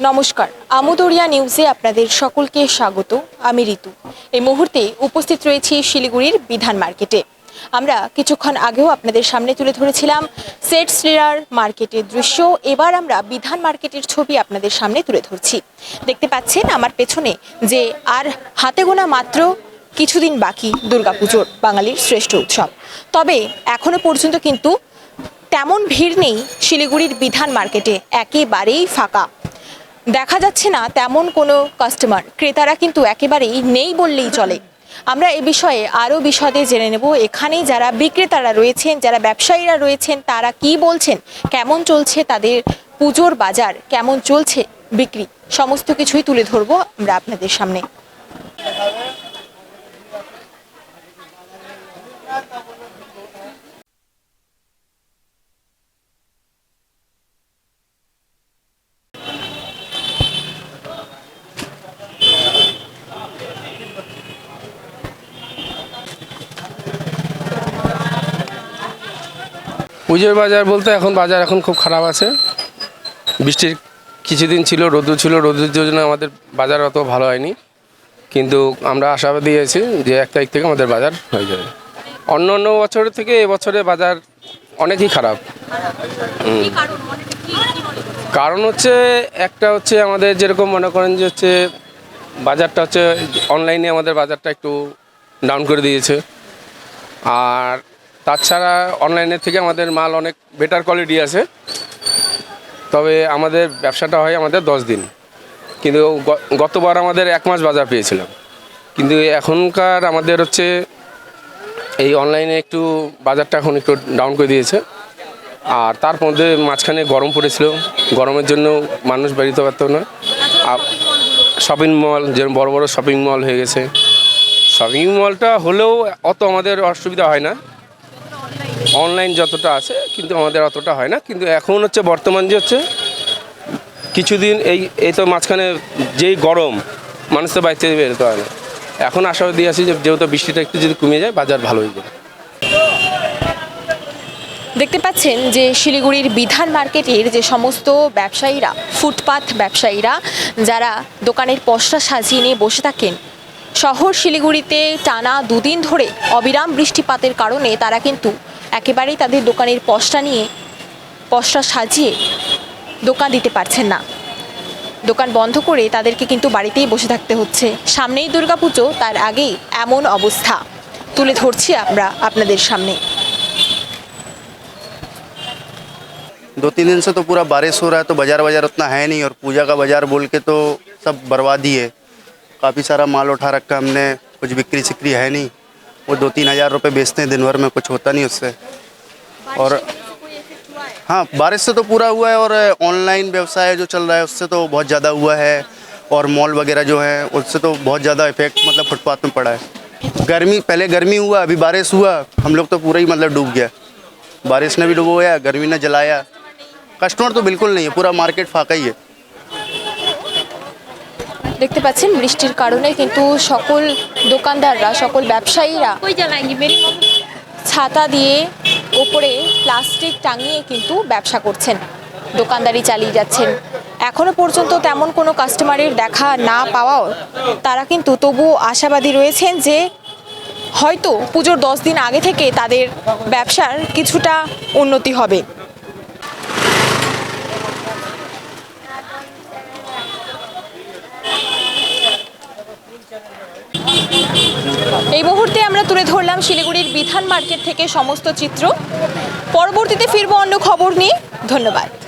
নমস্কার। আমুদরিয়া নিউজে আপনাদের সকলকে স্বাগত। আমি ঋতু। এই মুহূর্তে উপস্থিত রয়েছি শিলিগুড়ির বিধান মার্কেটে। আমরা কিছুক্ষণ আগেও আপনাদের সামনে তুলে ধরেছিলাম সেট শ্রীরার মার্কেটের দৃশ্য। এবার আমরা বিধান মার্কেটের ছবি আপনাদের সামনে তুলে ধরছি। দেখতে পাচ্ছেন আমার পেছনে যে আর হাতে গোনা মাত্র কিছুদিন বাকি দুর্গাপুজোর, বাঙালির শ্রেষ্ঠ উৎসব। তবে এখনও পর্যন্ত কিন্তু তেমন ভিড় নেই শিলিগুড়ির বিধান মার্কেটে। একেবারেই ফাঁকা। দেখা যাচ্ছে না তেমন কোনো কাস্টমার ক্রেতারা কিন্তু একেবারেই নেই বললেই চলে। আমরা এ বিষয়ে আরও বিশদে জেনে নেব এখানেই যারা বিক্রেতারা রয়েছেন, যারা ব্যবসায়ীরা রয়েছেন, তারা কি বলছেন, কেমন চলছে তাদের পুজোর বাজার, কেমন চলছে বিক্রি, সমস্ত কিছুই তুলে ধরবো আমরা আপনাদের সামনে। পুজোর বাজার বলতে এখন বাজার এখন খুব খারাপ আছে। বৃষ্টির কিছুদিন ছিল রোদ্র ছিল রোদ্রের জন্য আমাদের বাজার অত ভালো হয়নি। কিন্তু আমরা আশাবাদী আছি যে এক তারিখ থেকে আমাদের বাজার হয়ে যাবে। অন্য অন্য বছরের থেকে এবছরে বাজার অনেকই খারাপ। কারণ হচ্ছে একটা হচ্ছে আমাদের যেরকম মনে করেন যে হচ্ছে বাজারটা হচ্ছে, অনলাইনে আমাদের বাজারটা একটু ডাউন করে দিয়েছে। আর তাছাড়া অনলাইনের থেকে আমাদের মাল অনেক বেটার কোয়ালিটি আছে। তবে আমাদের ব্যবসাটা হয় আমাদের দশ দিন। কিন্তু গতবার আমাদের এক মাস বাজার পেয়েছিলাম। কিন্তু এখনকার আমাদের হচ্ছে এই অনলাইনে একটু বাজারটা এখন একটু ডাউন করে দিয়েছে। আর তার মধ্যে মাঝখানে গরম পড়েছিল। গরমের জন্য মানুষ বেরোতে পারতো না। আর শপিং মল যেরকম বড় বড় শপিং মল হয়ে গেছে। শপিং মলটা হলেও অত আমাদের অসুবিধা হয় না। অনলাইন যতটা আছে, কিন্তু আমাদের অতটা হয় না। কিন্তু এখন হচ্ছে বর্তমান যে হচ্ছে, কিছুদিন এই এই তো মাঝখানে যেই গরম, মানুষ তো থেকে বেরোতে হয় না। এখন আশাবাদী আছি যে, যেহেতু বৃষ্টিটা একটু যদি কমে যায়, বাজার ভালো হয়ে যাবে। দেখতে পাচ্ছেন যে শিলিগুড়ির বিধান মার্কেটের যে সমস্ত ব্যবসায়ীরা ফুটপাথ ব্যবসায়ীরা, যারা দোকানের পশরা সাজিয়ে নিয়ে বসে থাকেন, শহর শিলিগুড়িতে টানা দুদিন ধরে অবিরাম বৃষ্টিপাতের কারণে তারা কিন্তু একেবারেই তাদের দোকানের পশরা নিয়ে পশরা সাজিয়ে দোকান দিতে পারছেন না দোকান বন্ধ করে তাদেরকে কিন্তু বাড়িতেই বসে থাকতে হচ্ছে সামনেই দুর্গাপুজো তার আগেই এমন অবস্থা তুলে ধরছি আমরা আপনাদের সামনে दो तीन दिन से तो पूरा बारिश हो रहा है तो बाजार बाजार उतना है नहीं और पूजा का बाजार बोल के तो सब बर्बादी है काफ़ी सारा माल उठा रखा हमने कुछ बिक्री सिक्री है नहीं वो दो तीन हज़ार रुपये बेचते हैं दिन भर में कुछ होता नहीं उससे। और हाँ? बारिश से तो पूरा हुआ है और ऑनलाइन व्यवसाय जो चल रहा है उससे तो बहुत ज़्यादा हुआ है। और मॉल वगैरह जो है उससे तो बहुत ज़्यादा इफ़ेक्ट मतलब फुटपाथ में पड़ा है। गर्मी पहले गर्मी हुआ अभी बारिश हुआ हम लोग तो पूरा ही मतलब डूब गया। बारिश ने भी डुबोया गर्मी ने जलाया। कस्टमर तो बिल्कुल नहीं है पूरा मार्केट फाका ही है। দেখতে পাচ্ছেন বৃষ্টির কারণে কিন্তু সকল দোকানদাররা সকল ব্যবসায়ীরা ছাতা দিয়ে ওপরে প্লাস্টিক টাঙিয়ে কিন্তু ব্যবসা করছেন। দোকানদারি চালিয়ে যাচ্ছেন। এখনও পর্যন্ত তেমন কোনো কাস্টমারের দেখা না পাওয়াও তারা কিন্তু তবুও আশাবাদী রয়েছেন যে হয়তো পুজোর দশ দিন আগে থেকে তাদের ব্যবসার কিছুটা উন্নতি হবে। তুলে শিলিগুড়ির বিধান মার্কেট থেকে সমস্ত চিত্র। পরবর্তীতে ফিরবো অন্য খবর নিয়ে। ধন্যবাদ।